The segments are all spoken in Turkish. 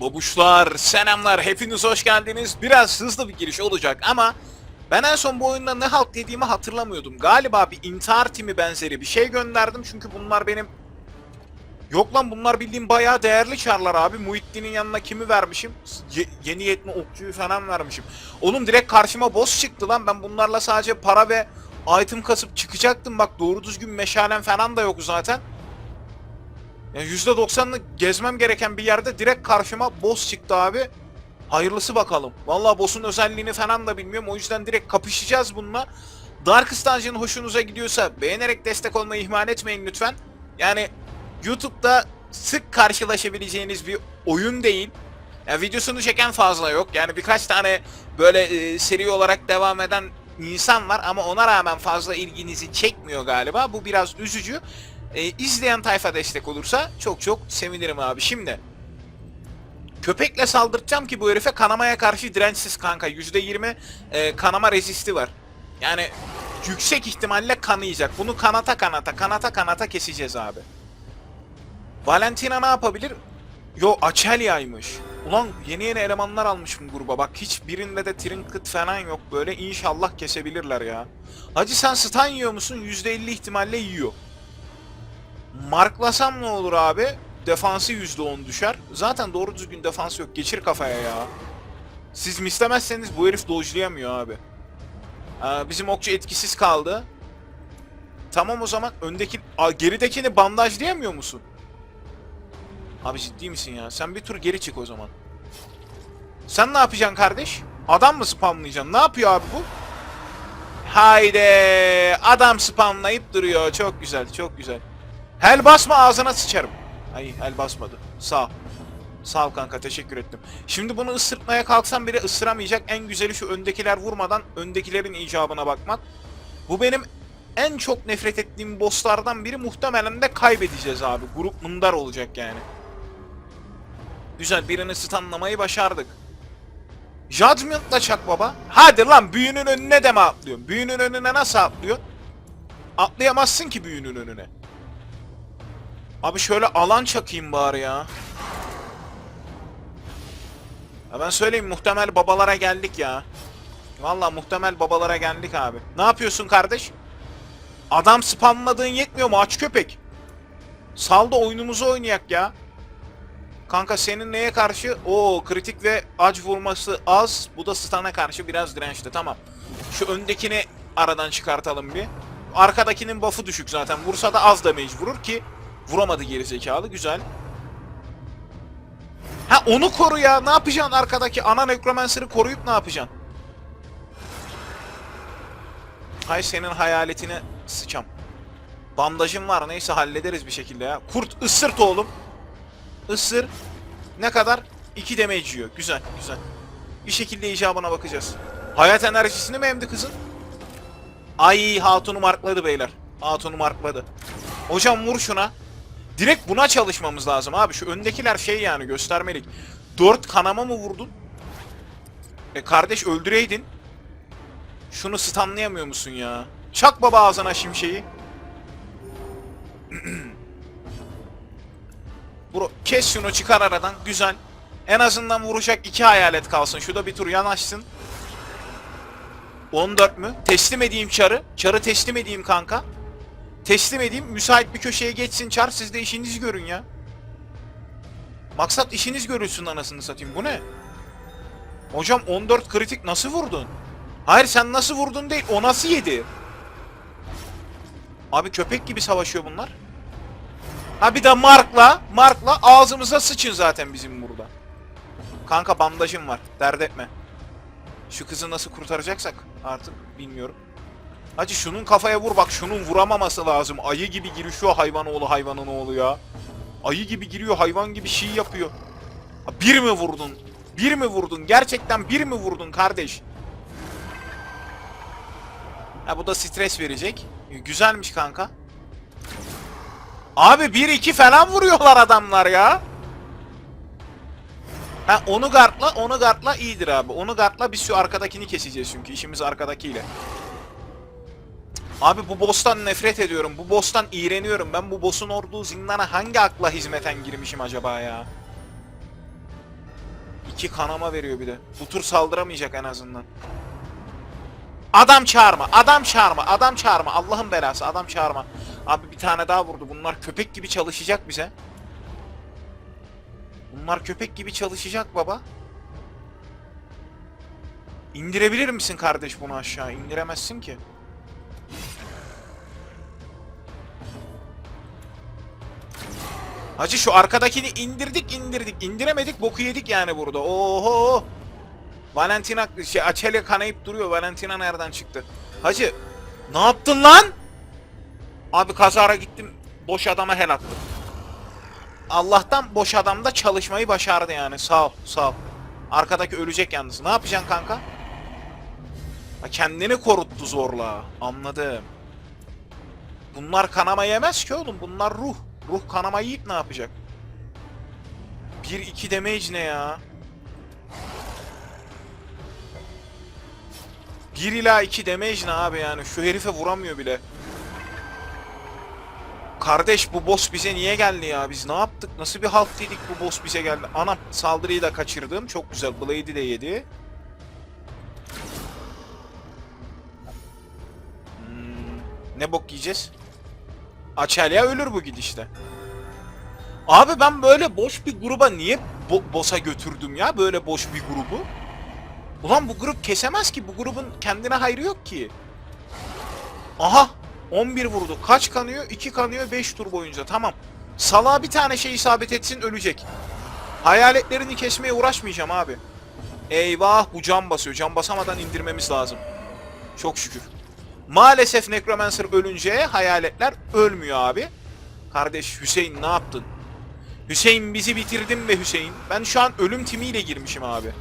Babuşlar, selamlar, hepiniz hoş geldiniz. Biraz hızlı bir giriş olacak ama ben en son bu oyunda ne halt dediğimi hatırlamıyordum. Galiba bir intihar timi benzeri bir şey gönderdim çünkü bunlar benim... Yok lan bunlar bildiğim bayağı değerli çarlar abi. Muhittin'in yanına kimi vermişim? Ye- yeni yetme okçuyu falan vermişim. Oğlum direkt karşıma boss çıktı lan. Ben bunlarla sadece para ve item kasıp çıkacaktım. Bak doğru düzgün meşalem falan da yok zaten. Yani %90'lık gezmem gereken bir yerde direkt karşıma boss çıktı abi. Hayırlısı bakalım. Vallahi boss'un özelliğini falan da bilmiyorum. O yüzden direkt kapışacağız bununla. Darkest Dungeon hoşunuza gidiyorsa beğenerek destek olmayı ihmal etmeyin lütfen. Yani YouTube'da sık karşılaşabileceğiniz bir oyun değil. Yani videosunu çeken fazla yok. Yani birkaç tane böyle e, seri olarak devam eden insan var ama ona rağmen fazla ilginizi çekmiyor galiba. Bu biraz üzücü. E, izleyen tayfa destek olursa çok çok sevinirim abi. Şimdi köpekle saldıracağım ki bu herife kanamaya karşı dirençsiz kanka. %20 e, kanama rezisti var. Yani yüksek ihtimalle kanayacak. Bunu kanata kanata kanata kanata keseceğiz abi. Valentina ne yapabilir? Yo Achelia'ymış. Ulan yeni yeni elemanlar almışım gruba. Bak hiç birinde de trinket falan yok böyle. İnşallah kesebilirler ya. Hacı sen stun yiyor musun? %50 ihtimalle yiyor. Marklasam ne olur abi? Defansı %10 düşer. Zaten doğru düzgün defans yok. Geçir kafaya ya. Siz mislemezseniz bu herif dojlayamıyor abi. Aa, bizim okçu etkisiz kaldı. Tamam o zaman öndeki Aa, geridekini bandajlayamıyor musun? Abi ciddi misin ya? Sen bir tur geri çık o zaman. Sen ne yapacaksın kardeş? Adam mı spamlayacaksın? Ne yapıyor abi bu? Haydi adam spamlayıp duruyor. Çok güzel, çok güzel. Hel basma ağzına sıçarım. Ay hel basmadı. Sağ. Sağ ol kanka teşekkür ettim. Şimdi bunu ısırtmaya kalksam bile ısıramayacak. En güzeli şu öndekiler vurmadan öndekilerin icabına bakmak. Bu benim en çok nefret ettiğim bosslardan biri muhtemelen de kaybedeceğiz abi. Grup mındar olacak yani. Güzel birini stunlamayı başardık. Judgment'la çak baba. Hadi lan büyünün önüne de mi atlıyorsun? Büyünün önüne nasıl atlıyorsun? Atlayamazsın ki büyünün önüne. Abi şöyle alan çakayım bari ya. Ya ben söyleyeyim muhtemel babalara geldik ya. Vallahi muhtemel babalara geldik abi. Ne yapıyorsun kardeş? Adam spamladığın yetmiyor mu aç köpek? Sal da oyunumuzu oynayak ya. Kanka senin neye karşı? O kritik ve ac vurması az. Bu da stun'a karşı biraz dirençli. Tamam. Şu öndekini aradan çıkartalım bir. Arkadakinin buff'ı düşük zaten. Vursa da az damage vurur ki vuramadı geri zekalı. Güzel. Ha onu koru ya. Ne yapacaksın arkadaki ana necromancer'ı koruyup ne yapacaksın? Hay senin hayaletine sıçam. Bandajım var neyse hallederiz bir şekilde ya. Kurt ısırt oğlum. Isır. Ne kadar? 2 damage yiyor. Güzel, güzel. Bir şekilde icabına bakacağız. Hayat enerjisini mi emdi kızın? Ay hatunu markladı beyler. Hatunu markladı. Hocam vur şuna. Direkt buna çalışmamız lazım abi. Şu öndekiler şey yani göstermelik. 4 kanama mı vurdun? E kardeş öldüreydin. Şunu stunlayamıyor musun ya? Çak baba ağzına şimşeği. Bro, kes şunu çıkar aradan. Güzel. En azından vuracak iki hayalet kalsın. Şurada bir tur yanaşsın. 14 mü? Teslim edeyim çarı. Çarı teslim edeyim kanka. Teslim edeyim. Müsait bir köşeye geçsin çar. Siz de işinizi görün ya. Maksat işiniz görülsün anasını satayım. Bu ne? Hocam 14 kritik nasıl vurdun? Hayır sen nasıl vurdun değil. O nasıl yedi? Abi köpek gibi savaşıyor bunlar. Ha bir de Mark'la, Mark'la ağzımıza sıçın zaten bizim burada. Kanka bandajım var. Dert etme. Şu kızı nasıl kurtaracaksak artık bilmiyorum. Hacı şunun kafaya vur bak şunun vuramaması lazım. Ayı gibi girişiyor hayvan oğlu hayvanın oğlu ya. Ayı gibi giriyor hayvan gibi şey yapıyor. Bir mi vurdun? Bir mi vurdun? Gerçekten bir mi vurdun kardeş? Ha bu da stres verecek. Güzelmiş kanka. Abi 1-2 falan vuruyorlar adamlar ya. Ha onu gardla, onu gardla iyidir abi. Onu gardla biz şu arkadakini keseceğiz çünkü işimiz arkadakiyle. Abi bu boss'tan nefret ediyorum. Bu boss'tan iğreniyorum. Ben bu boss'un orduğu zindana hangi akla hizmeten girmişim acaba ya? İki kanama veriyor bir de. Bu tur saldıramayacak en azından. Adam çağırma, adam çağırma, adam çağırma. Allah'ın belası, adam çağırma. Abi bir tane daha vurdu. Bunlar köpek gibi çalışacak bize. Bunlar köpek gibi çalışacak baba. İndirebilir misin kardeş bunu aşağı? İndiremezsin ki. Hacı şu arkadakini indirdik indirdik. indiremedik boku yedik yani burada. Oho. Valentina şey Açelya kanayıp duruyor. Valentina nereden çıktı? Hacı ne yaptın lan? Abi kazara gittim. Boş adama hel attım. Allah'tan boş adam da çalışmayı başardı yani. Sağ ol, sağ ol. Arkadaki ölecek yalnız. Ne yapacaksın kanka? Ha, kendini koruttu zorla. Anladım. Bunlar kanama yemez ki oğlum. Bunlar ruh. Ruh kanama yiyip ne yapacak? 1-2 damage ne ya? 1 ila 2 damage ne abi yani? Şu herife vuramıyor bile. Kardeş bu boss bize niye geldi ya? Biz ne yaptık? Nasıl bir halt dedik bu boss bize geldi? Anam saldırıyı da kaçırdım. Çok güzel. Blade'i de yedi. Hmm, ne bok yiyeceğiz? Açelya ölür bu gidişte. Abi ben böyle boş bir gruba niye bo boss'a götürdüm ya? Böyle boş bir grubu. Ulan bu grup kesemez ki. Bu grubun kendine hayrı yok ki. Aha! 11 vurdu. Kaç kanıyor? 2 kanıyor 5 tur boyunca. Tamam. Salağa bir tane şey isabet etsin ölecek. Hayaletlerini kesmeye uğraşmayacağım abi. Eyvah bu can basıyor. Can basamadan indirmemiz lazım. Çok şükür. Maalesef Necromancer ölünce hayaletler ölmüyor abi. Kardeş Hüseyin ne yaptın? Hüseyin bizi bitirdin be Hüseyin. Ben şu an ölüm timiyle girmişim abi.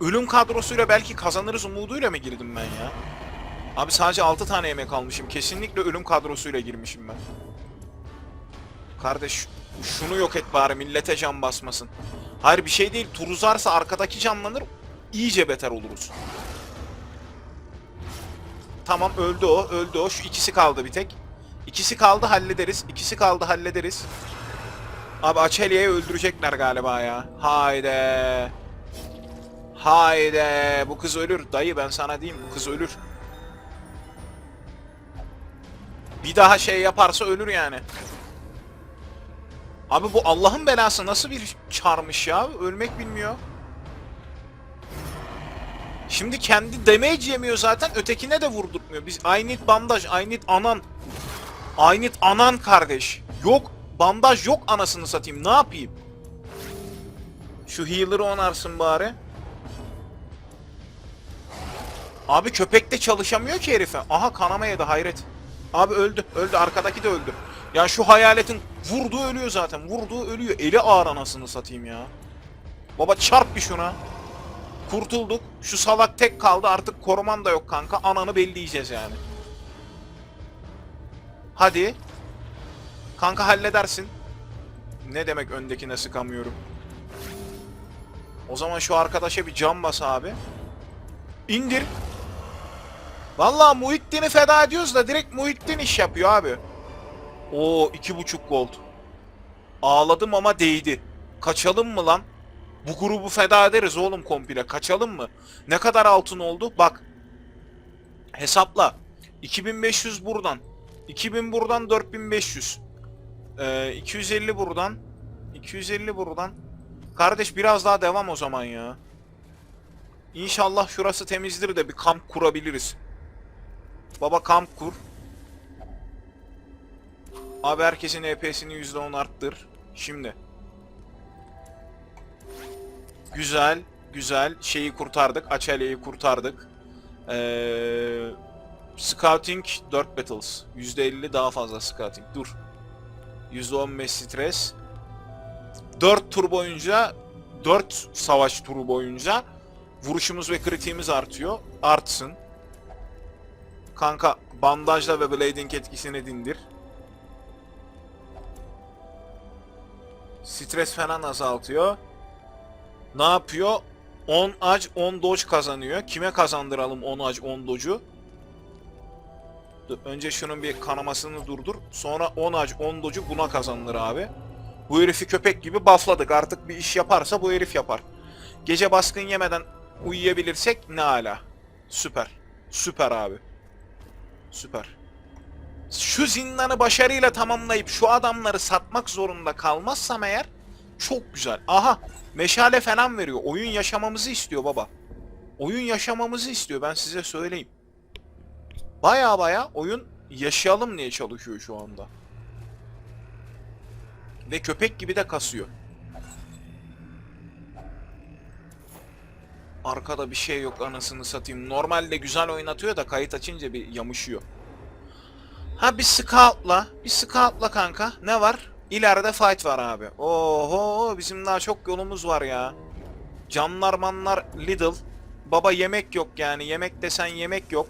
Ölüm kadrosuyla belki kazanırız umuduyla mı girdim ben ya? Abi sadece 6 tane yemek almışım. Kesinlikle ölüm kadrosuyla girmişim ben. Kardeş şunu yok et bari millete can basmasın. Hayır bir şey değil. Tur uzarsa arkadaki canlanır. iyice beter oluruz. Tamam öldü o. Öldü o. Şu ikisi kaldı bir tek. İkisi kaldı hallederiz. İkisi kaldı hallederiz. Abi Açelya'yı öldürecekler galiba ya. Hayde. Hayde. Bu kız ölür. Dayı ben sana diyeyim bu kız ölür. Bir daha şey yaparsa ölür yani. Abi bu Allah'ın belası nasıl bir çarmış ya? Ölmek bilmiyor. Şimdi kendi damage yemiyor zaten ötekine de vurdurtmuyor. Biz I need bandaj, I need anan. I need anan kardeş. Yok bandaj yok anasını satayım ne yapayım? Şu healer'ı onarsın bari. Abi köpek de çalışamıyor ki herife. Aha kanama yedi hayret. Abi öldü. Öldü. Arkadaki de öldü. Ya şu hayaletin vurduğu ölüyor zaten. Vurduğu ölüyor. Eli ağır anasını satayım ya. Baba çarp bir şuna. Kurtulduk. Şu salak tek kaldı. Artık koruman da yok kanka. Ananı belleyeceğiz yani. Hadi. Kanka halledersin. Ne demek öndekine sıkamıyorum. O zaman şu arkadaşa bir cam bas abi. İndir. Vallahi Muhittin'i feda ediyoruz da direkt Muhittin iş yapıyor abi. Oo iki buçuk gold. Ağladım ama değdi. Kaçalım mı lan? Bu grubu feda ederiz oğlum komple. Kaçalım mı? Ne kadar altın oldu? Bak. Hesapla. 2500 buradan. 2000 buradan 4500. Ee, 250 buradan. 250 buradan. Kardeş biraz daha devam o zaman ya. İnşallah şurası temizdir de bir kamp kurabiliriz. Baba kamp kur. Abi herkesin EP'sini %10 arttır. Şimdi. Güzel, güzel. Şeyi kurtardık. Açelya'yı kurtardık. Ee, scouting 4 battles. %50 daha fazla scouting. Dur. %15 stres. 4 tur boyunca 4 savaş turu boyunca vuruşumuz ve kritiğimiz artıyor. Artsın. Kanka bandajla ve blading etkisini dindir. Stres falan azaltıyor. Ne yapıyor? 10 ac 10 dodge kazanıyor. Kime kazandıralım 10 ac 10 dodge'u? Dur, Önce şunun bir kanamasını durdur. Sonra 10 ac 10 dodge'u buna kazanılır abi. Bu herifi köpek gibi buffladık. Artık bir iş yaparsa bu herif yapar. Gece baskın yemeden uyuyabilirsek ne ala. Süper. Süper abi. Süper. Şu zindanı başarıyla tamamlayıp şu adamları satmak zorunda kalmazsam eğer çok güzel. Aha meşale falan veriyor. Oyun yaşamamızı istiyor baba. Oyun yaşamamızı istiyor ben size söyleyeyim. Baya baya oyun yaşayalım diye çalışıyor şu anda. Ve köpek gibi de kasıyor. Arkada bir şey yok anasını satayım. Normalde güzel oynatıyor da kayıt açınca bir yamışıyor. Ha bir scoutla, bir scoutla kanka. Ne var? İleride fight var abi. Oho bizim daha çok yolumuz var ya. Canlar manlar Lidl. Baba yemek yok yani. Yemek desen yemek yok.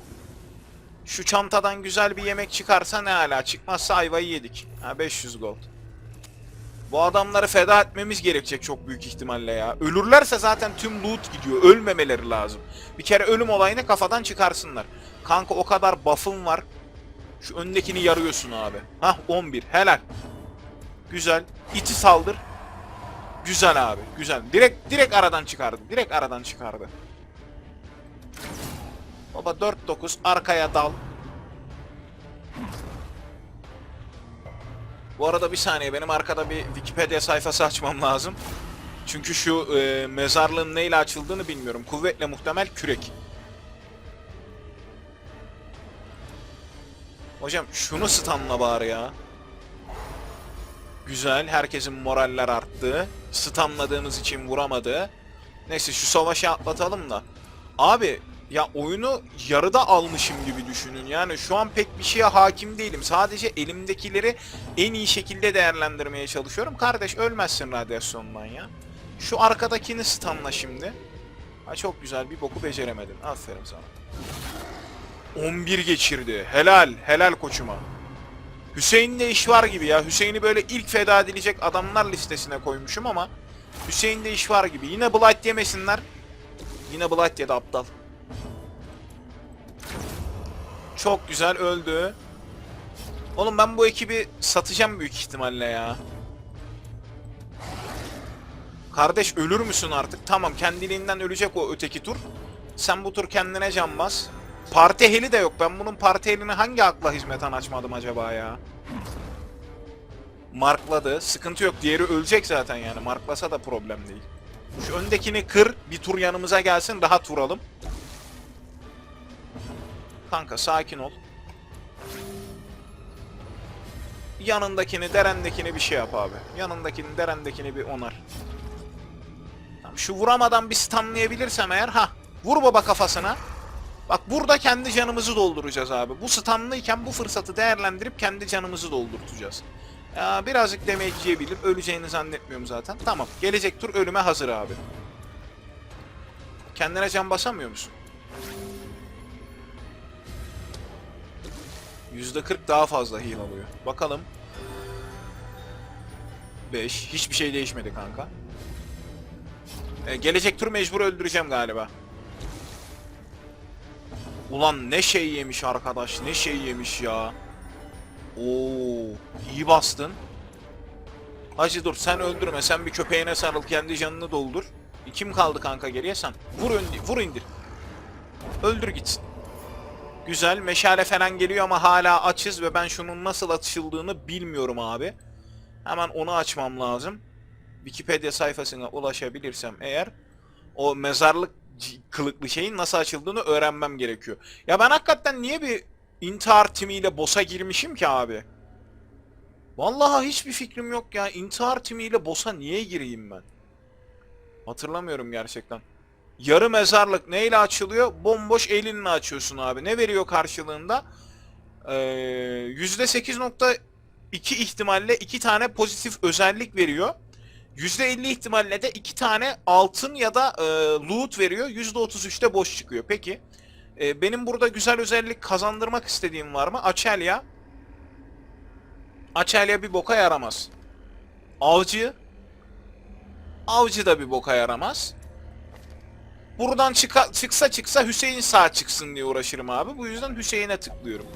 Şu çantadan güzel bir yemek çıkarsa ne hala çıkmazsa ayvayı yedik. Ha 500 gold. Bu adamları feda etmemiz gerekecek çok büyük ihtimalle ya. Ölürlerse zaten tüm loot gidiyor. Ölmemeleri lazım. Bir kere ölüm olayını kafadan çıkarsınlar. Kanka o kadar buff'ın var. Şu öndekini yarıyorsun abi. Hah 11. Helal. Güzel. İti saldır. Güzel abi. Güzel. Direkt direkt aradan çıkardı. Direkt aradan çıkardı. Baba 4-9 arkaya dal. Bu arada bir saniye benim arkada bir Wikipedia sayfası açmam lazım. Çünkü şu e, mezarlığın neyle açıldığını bilmiyorum. Kuvvetle muhtemel kürek. Hocam şunu stunla bari ya. Güzel. Herkesin moraller arttı. Stunladığımız için vuramadı. Neyse şu savaşı atlatalım da. Abi ya oyunu yarıda almışım gibi düşünün. Yani şu an pek bir şeye hakim değilim. Sadece elimdekileri en iyi şekilde değerlendirmeye çalışıyorum. Kardeş ölmezsin radyasyondan ya. Şu arkadakini stunla şimdi. Ha çok güzel bir boku beceremedin. Aferin sana. 11 geçirdi. Helal. Helal koçuma. Hüseyin'de iş var gibi ya. Hüseyin'i böyle ilk feda edilecek adamlar listesine koymuşum ama Hüseyin'de iş var gibi. Yine Blight yemesinler. Yine Blight yedi aptal. Çok güzel öldü. Oğlum ben bu ekibi satacağım büyük ihtimalle ya. Kardeş ölür müsün artık? Tamam kendiliğinden ölecek o öteki tur. Sen bu tur kendine can bas. Parti heli de yok. Ben bunun parti helini hangi akla hizmeten açmadım acaba ya? Markladı. Sıkıntı yok. Diğeri ölecek zaten yani. Marklasa da problem değil. Şu öndekini kır. Bir tur yanımıza gelsin. Rahat vuralım. Kanka sakin ol. Yanındakini, derendekini bir şey yap abi. Yanındakini, derendekini bir onar. Tamam, şu vuramadan bir stunlayabilirsem eğer ha vur baba kafasına. Bak burada kendi canımızı dolduracağız abi. Bu stunlıyken bu fırsatı değerlendirip kendi canımızı doldurtacağız. Ya birazcık damage yiyebilir. Öleceğini zannetmiyorum zaten. Tamam. Gelecek tur ölüme hazır abi. Kendine can basamıyor musun? %40 daha fazla heal alıyor. Bakalım. 5. Hiçbir şey değişmedi kanka. Ee, gelecek tur mecbur öldüreceğim galiba. Ulan ne şey yemiş arkadaş, ne şey yemiş ya. Oo, iyi bastın. Hacı dur sen öldürme, sen bir köpeğine sarıl, kendi canını doldur. E, Kim kaldı kanka geriye sen? Vur öndi, vur indir. Öldür gitsin. Güzel, meşale falan geliyor ama hala açız ve ben şunun nasıl açıldığını bilmiyorum abi. Hemen onu açmam lazım. Wikipedia sayfasına ulaşabilirsem eğer o mezarlık kılıklı şeyin nasıl açıldığını öğrenmem gerekiyor. Ya ben hakikaten niye bir intihar timiyle boss'a girmişim ki abi? Vallahi hiçbir fikrim yok ya. İntihar timiyle boss'a niye gireyim ben? Hatırlamıyorum gerçekten. Yarı mezarlık neyle açılıyor? Bomboş elinle açıyorsun abi. Ne veriyor karşılığında? Ee, %8.2 ihtimalle iki tane pozitif özellik veriyor. %50 ihtimalle de iki tane altın ya da e, loot veriyor. %33'te boş çıkıyor. Peki. e, benim burada güzel özellik kazandırmak istediğim var mı? Açelya. Açelya bir boka yaramaz. Avcı. Avcı da bir boka yaramaz. Buradan çıka, çıksa çıksa Hüseyin sağ çıksın diye uğraşırım abi. Bu yüzden Hüseyin'e tıklıyorum.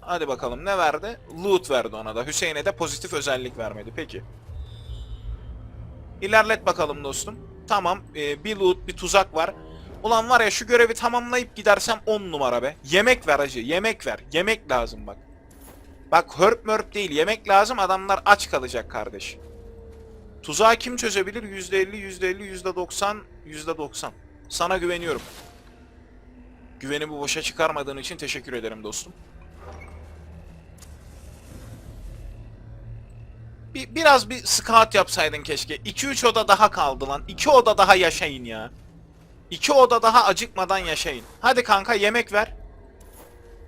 Hadi bakalım ne verdi? Loot verdi ona da. Hüseyin'e de pozitif özellik vermedi. Peki. İlerlet bakalım dostum. Tamam e, bir loot bir tuzak var. Ulan var ya şu görevi tamamlayıp gidersem 10 numara be. Yemek ver hacı yemek ver. Yemek lazım bak. Bak hörp mörp değil yemek lazım adamlar aç kalacak kardeş. Tuzağı kim çözebilir? %50, %50, %90, %90. Sana güveniyorum. Güvenimi boşa çıkarmadığın için teşekkür ederim dostum. Bir, biraz bir scout yapsaydın keşke. 2-3 oda daha kaldı lan. 2 oda daha yaşayın ya. 2 oda daha acıkmadan yaşayın. Hadi kanka yemek ver.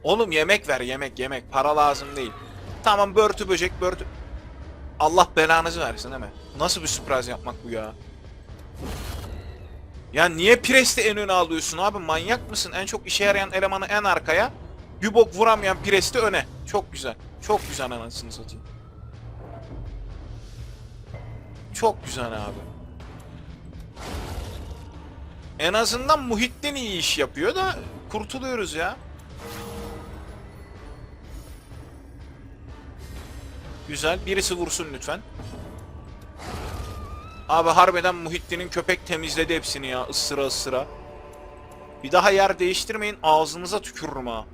Oğlum yemek ver yemek yemek. Para lazım değil. Tamam börtü böcek börtü. Allah belanızı versin değil mi? Nasıl bir sürpriz yapmak bu ya? Ya niye Pres'i en öne alıyorsun abi? Manyak mısın? En çok işe yarayan elemanı en arkaya. Bir bok vuramayan Pres'i öne. Çok güzel. Çok güzel anasını satayım. Çok güzel abi. En azından Muhittin iyi iş yapıyor da kurtuluyoruz ya. Güzel. Birisi vursun lütfen. Abi harbiden Muhittin'in köpek temizledi hepsini ya ısıra ısıra. Bir daha yer değiştirmeyin ağzınıza tükürürüm ha.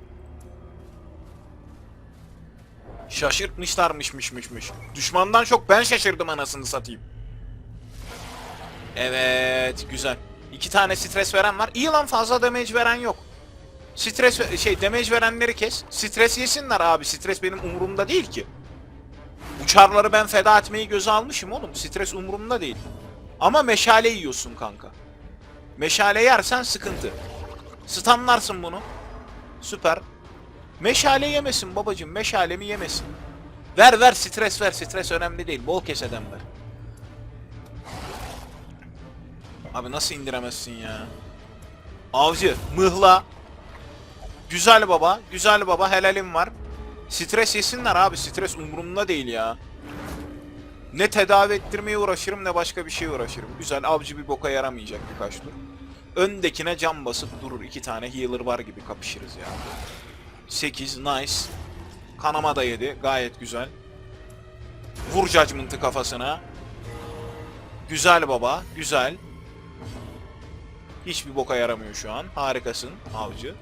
Şaşırtmışlarmışmışmışmış. Düşmandan çok ben şaşırdım anasını satayım. Evet güzel. İki tane stres veren var. İyi lan fazla damage veren yok. Stres şey damage verenleri kes. Stres yesinler abi. Stres benim umurumda değil ki. Bu çarları ben feda etmeyi göze almışım oğlum. Stres umurumda değil. Ama meşale yiyorsun kanka. Meşale yersen sıkıntı. Stunlarsın bunu. Süper. Meşale yemesin babacım. Meşalemi yemesin. Ver ver stres ver. Stres önemli değil. Bol keseden ver. Abi nasıl indiremezsin ya? Avcı, mıhla. Güzel baba, güzel baba helalim var. Stres yesinler abi, stres umurumda değil ya. Ne tedavi ettirmeye uğraşırım ne başka bir şeye uğraşırım. Güzel, avcı bir boka yaramayacak birkaç tur. Öndekine cam basıp durur. iki tane healer var gibi kapışırız ya. 8, nice. Kanama da yedi, gayet güzel. Vur Judgment'ı kafasına. Güzel baba, güzel. Hiçbir boka yaramıyor şu an. Harikasın avcı.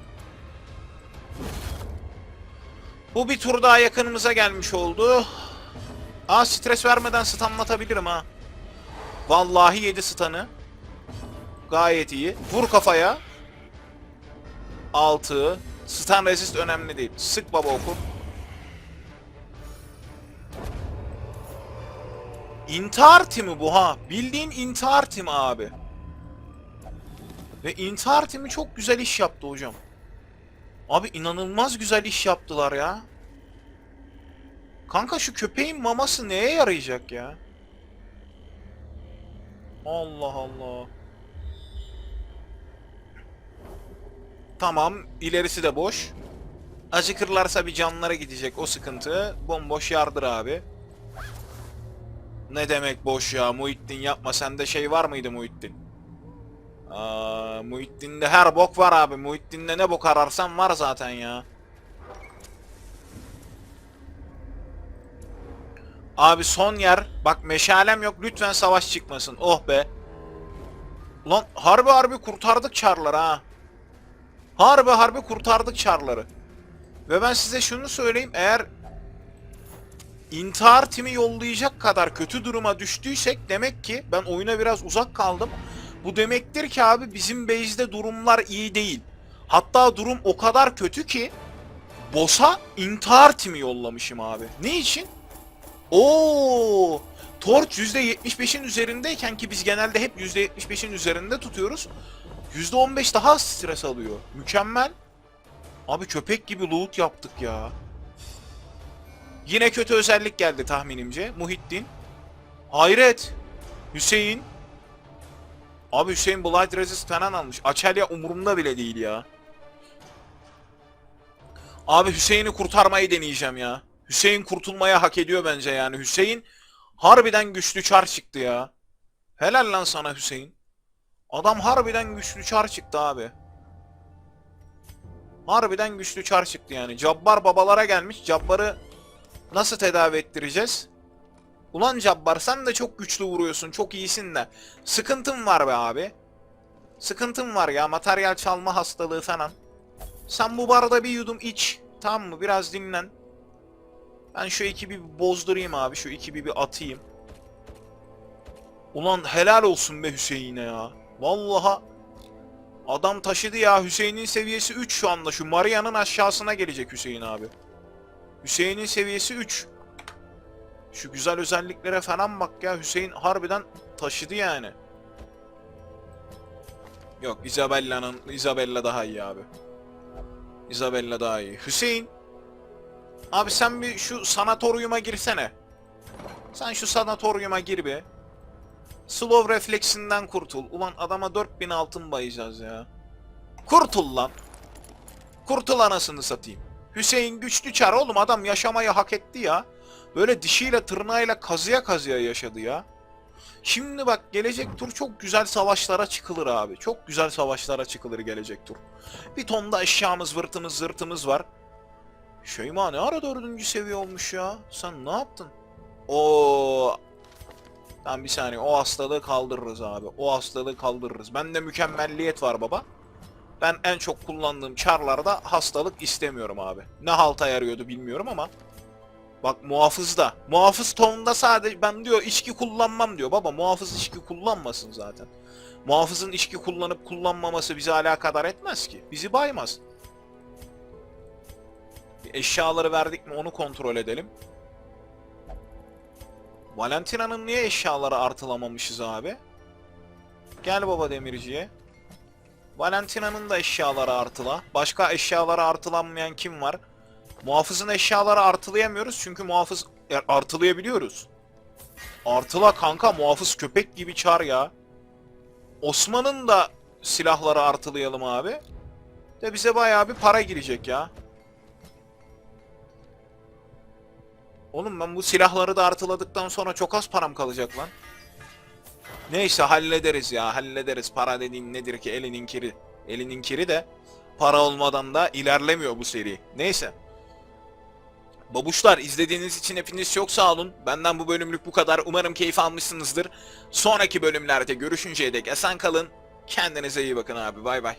Bu bir tur daha yakınımıza gelmiş oldu. Aa stres vermeden stunlatabilirim ha. Vallahi yedi stun'ı. Gayet iyi. Vur kafaya. 6. Stun resist önemli değil. Sık baba oku. İntihar timi bu ha. Bildiğin intihar timi abi. Ve intihar timi çok güzel iş yaptı hocam. Abi inanılmaz güzel iş yaptılar ya. Kanka şu köpeğin maması neye yarayacak ya? Allah Allah. Tamam, ilerisi de boş. Acıkırlarsa bir canlara gidecek o sıkıntı. Bomboş yardır abi. Ne demek boş ya Muhittin yapma sende şey var mıydı Muhittin? Aa, Muhittin'de her bok var abi. Muhittin'de ne bok ararsan var zaten ya. Abi son yer. Bak meşalem yok. Lütfen savaş çıkmasın. Oh be. Ulan harbi harbi kurtardık çarları ha. Harbi harbi kurtardık çarları. Ve ben size şunu söyleyeyim. Eğer intihar timi yollayacak kadar kötü duruma düştüysek demek ki ben oyuna biraz uzak kaldım. Bu demektir ki abi bizim base'de durumlar iyi değil. Hatta durum o kadar kötü ki boss'a intihar timi yollamışım abi. Ne için? Oo! Torch %75'in üzerindeyken ki biz genelde hep %75'in üzerinde tutuyoruz. %15 daha az stres alıyor. Mükemmel. Abi köpek gibi loot yaptık ya. Yine kötü özellik geldi tahminimce. Muhittin. Hayret. Hüseyin. Abi Hüseyin Blight Resist falan almış. Açelya umurumda bile değil ya. Abi Hüseyin'i kurtarmayı deneyeceğim ya. Hüseyin kurtulmaya hak ediyor bence yani. Hüseyin harbiden güçlü çar çıktı ya. Helal lan sana Hüseyin. Adam harbiden güçlü çar çıktı abi. Harbiden güçlü çar çıktı yani. Cabbar babalara gelmiş. Cabbar'ı nasıl tedavi ettireceğiz? Ulan Cabbar sen de çok güçlü vuruyorsun. Çok iyisin de. Sıkıntın var be abi. Sıkıntın var ya. Materyal çalma hastalığı falan. Sen bu barda bir yudum iç. Tamam mı? Biraz dinlen. Ben şu ekibi bir bozdurayım abi. Şu ekibi bir atayım. Ulan helal olsun be Hüseyin'e ya. Vallaha adam taşıdı ya. Hüseyin'in seviyesi 3 şu anda. Şu Maria'nın aşağısına gelecek Hüseyin abi. Hüseyin'in seviyesi 3. Şu güzel özelliklere falan bak ya. Hüseyin harbiden taşıdı yani. Yok Isabella'nın Isabella daha iyi abi. Isabella daha iyi. Hüseyin Abi sen bir şu sanatoryuma girsene. Sen şu sanatoryuma gir bir. Slow refleksinden kurtul. Ulan adama 4000 altın bayacağız ya. Kurtul lan. Kurtul anasını satayım. Hüseyin güçlü çar oğlum adam yaşamayı hak etti ya. Böyle dişiyle tırnağıyla kazıya kazıya yaşadı ya. Şimdi bak gelecek tur çok güzel savaşlara çıkılır abi. Çok güzel savaşlara çıkılır gelecek tur. Bir ton da eşyamız, vırtımız, zırtımız var. Şeyma ne ara dördüncü seviye olmuş ya? Sen ne yaptın? O Tamam bir saniye o hastalığı kaldırırız abi. O hastalığı kaldırırız. Bende mükemmelliyet var baba. Ben en çok kullandığım çarlarda hastalık istemiyorum abi. Ne halta yarıyordu bilmiyorum ama. Bak muhafızda. Muhafız tonunda sadece ben diyor içki kullanmam diyor. Baba muhafız içki kullanmasın zaten. Muhafızın içki kullanıp kullanmaması bizi alakadar etmez ki. Bizi baymaz. Eşyaları verdik mi onu kontrol edelim. Valentina'nın niye eşyaları artılamamışız abi? Gel baba demirciye. Valentina'nın da eşyaları artıla. Başka eşyaları artılanmayan kim var? Muhafızın eşyaları artılayamıyoruz çünkü muhafız artılayabiliyoruz. Artıla kanka muhafız köpek gibi çar ya. Osman'ın da silahları artılayalım abi. De bize bayağı bir para girecek ya. Oğlum ben bu silahları da artıladıktan sonra çok az param kalacak lan. Neyse hallederiz ya hallederiz. Para dediğin nedir ki elinin kiri. Elinin kiri de para olmadan da ilerlemiyor bu seri. Neyse. Babuşlar izlediğiniz için hepiniz çok sağ olun. Benden bu bölümlük bu kadar. Umarım keyif almışsınızdır. Sonraki bölümlerde görüşünceye dek esen kalın. Kendinize iyi bakın abi. Bay bay.